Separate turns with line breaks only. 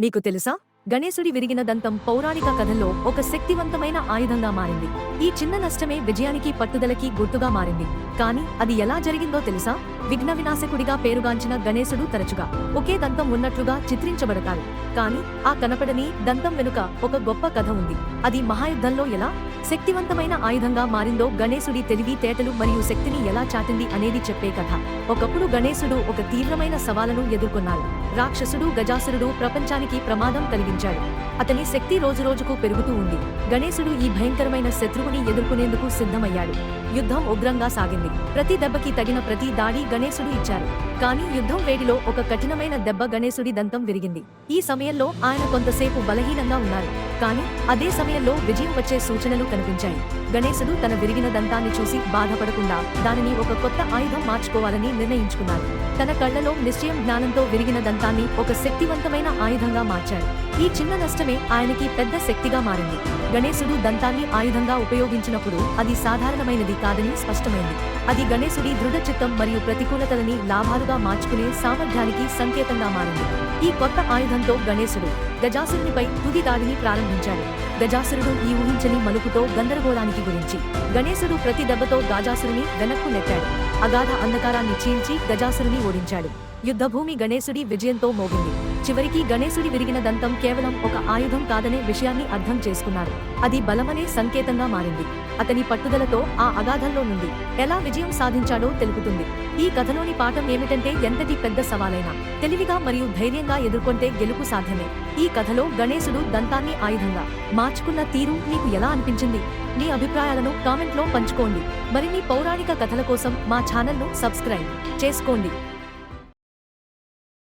నీకు తెలుసా? గణేశుడి విరిగిన దంతం పౌరాణిక కథల్లో ఒక శక్తివంతమైన ఆయుధంగా మారింది. ఈ చిన్న నష్టమే విజయానికి పట్టుదలకి గుర్తుగా మారింది. కానీ అది ఎలా జరిగిందో తెలుసా? విఘ్న వినాశకుడిగా పేరుగాంచిన గణేశుడు తరచుగా ఒకే దంతం ఉన్నట్లుగా చిత్రించబడతారు కానీ ఆ కనపడని దంతం వెనుక ఒక గొప్ప కథ ఉంది. అది మహాయుద్ధంలో ఎలా? శక్తివంతమైన ఆయుధంగా మారిందో గణేశుడి తెలివి తేటలు మరియు శక్తిని ఎలా చాటింది అనేది చెప్పే కథ. ఒకప్పుడు గణేశుడు ఒక తీవ్రమైన సవాలను ఎదుర్కొన్నాడు. రాక్షసుడు గజాసురుడు ప్రపంచానికి ప్రమాదం కలిగించాడు. అతని శక్తి రోజురోజుకు పెరుగుతూ ఉంది. గణేశుడు ఈ భయంకరమైన శత్రువుని ఎదుర్కొనేందుకు సిద్ధమయ్యాడు. యుద్ధం ఉగ్రంగా సాగింది. ప్రతి దెబ్బకి తగిన ప్రతి దాడి గణేశుడు ఇచ్చారు కానీ యుద్ధం వేడిలో ఒక కఠినమైన దెబ్బ గణేశుడి దంతం విరిగింది. ఈ సమయంలో ఆయన కొంతసేపు బలహీనంగా ఉన్నారు. కానీ అదే సమయంలో విజయం వచ్చే సూచనలు కనిపించాయి. గణేశుడు తన విరిగిన దంతాన్ని చూసి బాధపడకుండా దానిని ఒక కొత్త ఆయుధం మార్చుకోవాలని నిర్ణయించుకున్నాడు. తన కళ్ళలో నిశ్చయం జ్ఞానంతో విరిగిన దంతాన్ని ఒక శక్తివంతమైన ఆయుధంగా మార్చాడు. ఈ చిన్న నష్టమే ఆయనకి పెద్ద శక్తిగా మారింది. గణేశుడు దంతాన్ని ఆయుధంగా ఉపయోగించినప్పుడు అది సాధారణమైనది కాదని స్పష్టమైంది. అది గణేశుడి దృఢ చిత్తం మరియు ప్రతికూలతలని లాభాలుగా మార్చుకునే సామర్థ్యానికి సంకేతంగా మారింది. ఈ కొత్త ఆయుధంతో గణేశుడు గజాసురునిపై తుది దాడిని ప్రారంభించాడు. గజాసురుడు ఈ ఊహించని మలుపుతో గందరగోళానికి గురించి గణేశుడు ప్రతి దెబ్బతో గాజాసురుని వెనక్కు నెట్టాడు. అగాధ అంధకారాన్ని చీల్చి గజాసురుని ఓడించాడు. యుద్ధభూమి గణేశుడి విజయంతో మోగింది. చివరికి గణేశుడి విరిగిన దంతం కేవలం ఒక ఆయుధం కాదనే విషయాన్ని అర్థం చేసుకున్నారు అది బలమనే సంకేతంగా మారింది. అతని పట్టుదలతో ఆ అగాధంలో నుండి ఎలా విజయం సాధించాడో తెలుపుతుంది. ఈ కథలోని పాఠం ఏమిటంటే ఎంతటి పెద్ద సవాలైనా తెలివిగా మరియు ధైర్యంగా ఎదుర్కొంటే గెలుపు సాధ్యమే. ఈ కథలో గణేశుడు దంతాన్ని ఆయుధంగా మార్చుకున్న తీరు నీకు ఎలా అనిపించింది? మీ అభిప్రాయాలను కామెంట్లో పంచుకోండి. మరిన్ని పౌరాణిక కథల కోసం మా ఛానల్ను సబ్స్క్రైబ్ చేసుకోండి.